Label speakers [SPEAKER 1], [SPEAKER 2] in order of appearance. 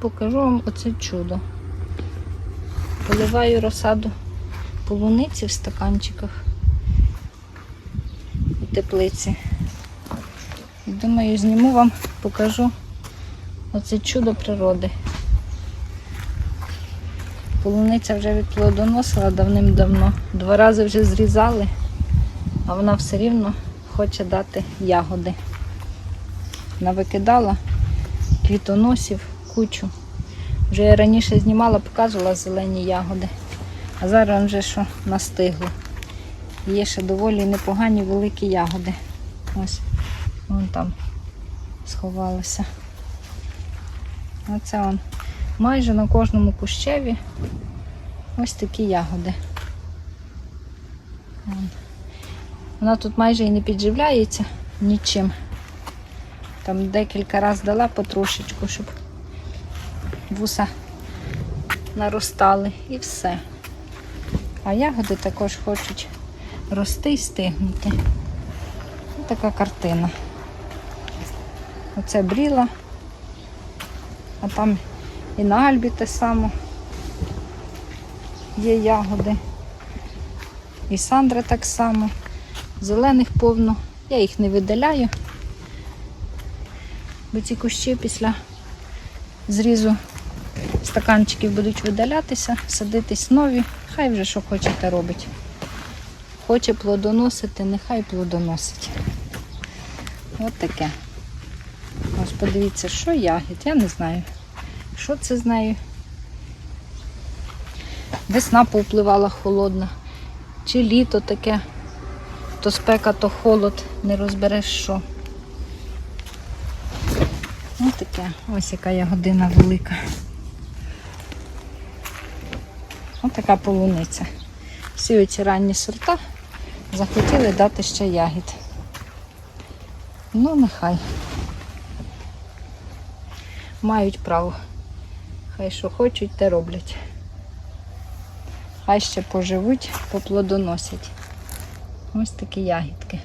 [SPEAKER 1] покажу вам оце чудо. Поливаю розсаду полуниці в стаканчиках у теплиці. І думаю, зніму вам, покажу оце чудо природи. Полуниця вже відплодоносила давним-давно. Два рази вже зрізали, а вона все рівно хоче дати ягоди. Навикидала квітоносів, кучу. Вже я раніше знімала, показувала зелені ягоди, а зараз вже що настигло. Є ще доволі непогані великі ягоди. Ось вон там сховалися. Оце он. Майже на кожному кущеві ось такі ягоди. Вон. Вона тут майже і не підживляється нічим. Там декілька разів дала потрошечку, щоб вуса наростали і все. А ягоди також хочуть рости і стигнути. Ось така картина. Оце бріла, а там і на Альбі те саме є ягоди. І Сандра так само. Зелених повно. Я їх не видаляю, бо ці кущі після зрізу стаканчиків будуть видалятися, садитись нові. Хай вже що хочете робить. Хоче плодоносити, нехай плодоносить. От таке. Ось подивіться, що ягід, я не знаю. Що це з нею? Весна повпливала холодна. Чи літо таке, то спека, то холод, не розбереш що. Ось таке, ось яка ягодина велика. Ось така полуниця. Всі оці ранні сорта захотіли дати ще ягід. Ну, нехай. Мають право. Хай що хочуть, те роблять. Хай ще поживуть, поплодоносять. Ось такі ягідки.